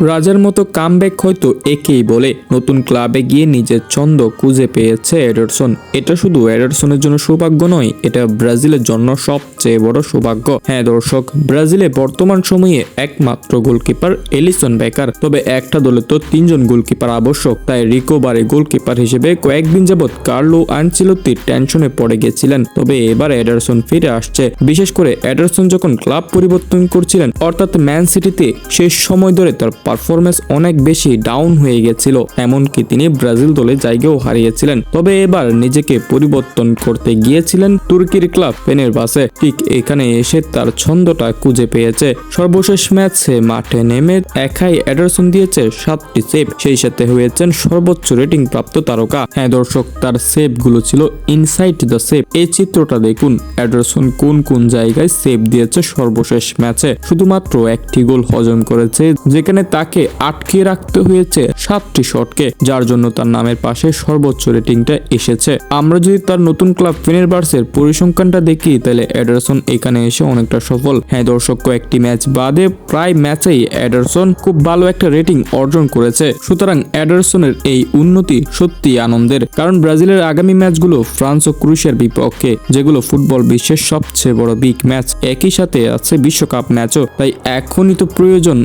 রাজার মতো কামব্যাক হয়তো একেই বলে। নতুন ক্লাবে গিয়ে নিজের ছন্দ খুঁজে পেয়েছে এডারসন। এটা শুধু এডারসনের জন্য সৌভাগ্য নয়, এটা ব্রাজিলের জন্য সবচেয়ে বড় সৌভাগ্য। হ্যাঁ দর্শক ব্রাজিলে বর্তমান সময়ে একমাত্র গোলকিপার এলিসন বেকার। তবে একটা দলে তো তিনজন গোলকিপার আবশ্যক, তাই রিকোবারে গোলকিপার হিসেবে কয়েকদিন যাবৎ কার্লো আনচিলত্তি টেনশনে পড়ে গেছিলেন। তবে এবার এডারসন ফিরে আসছে। বিশেষ করে এডারসন যখন ক্লাব পরিবর্তন করছিলেন, অর্থাৎ ম্যান সিটিতে শেষ সময় ধরে তার পারফরমেন্স অনেক বেশি ডাউন হয়ে গেছিল, এমনকি তিনি ব্রাজিল দলে জায়গাও হারিয়েছিলেন। তবে এবার নিজেকে পরিবর্তন করতে গিয়েছিলেন তুর্কির ক্লাব পেনের বাসে ঠিক এখানে এসে তার ছন্দটা খুঁজে পেয়েছে। সর্বশেষ ম্যাচে মাঠে নেমে একাই এডারসন দিয়েছে সাতটি সেভ সেই সাথে হয়েছেন সর্বোচ্চ রেটিং প্রাপ্ত তারকা। হ্যাঁ দর্শক, তার সেভগুলো ছিল ইনসাইড দ্য সেভ এই চিত্রটা দেখুন অ্যাডারসন কোন কোন জায়গায় সেভ দিয়েছে সর্বশেষ ম্যাচে। শুধুমাত্র একটি গোল হজম করেছে, যেখানে তাকে আটকে রাখতে হয়েছে সাতটি শটকে, যার জন্য তার নামের পাশে সর্বোচ্চ রেটিংটা এসেছে। আমরা যদি তার নতুন ক্লাব ফিনেরবার্সের পরিসংখ্যানটা দেখি, তাহলে অ্যাডারসন এখানে এসে অনেকটা সফল। হ্যাঁ দর্শক, কয়েকটি ম্যাচ বাদে প্রায় ম্যাচেই অ্যাডারসন খুব ভালো একটা রেটিং অর্জন করেছে। সুতরাং অ্যাডারসনের এই উন্নতি সত্যি আনন্দের, কারণ ব্রাজিলের আগামী ম্যাচগুলো ফ্রান্স ও ক্রুশিয়ার বিপক্ষে, যেগুলো ফুটবল বিশ্বের সবচেয়ে বড় বিগ ম্যাচ। একই সাথে আছে বিশ্বকাপ ম্যাচও, তাই এখনই তো প্রয়োজন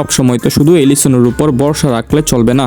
এডারসনকে সবসময় তো শুধু এলিসনের উপর ভরসা রাখলে চলবে না।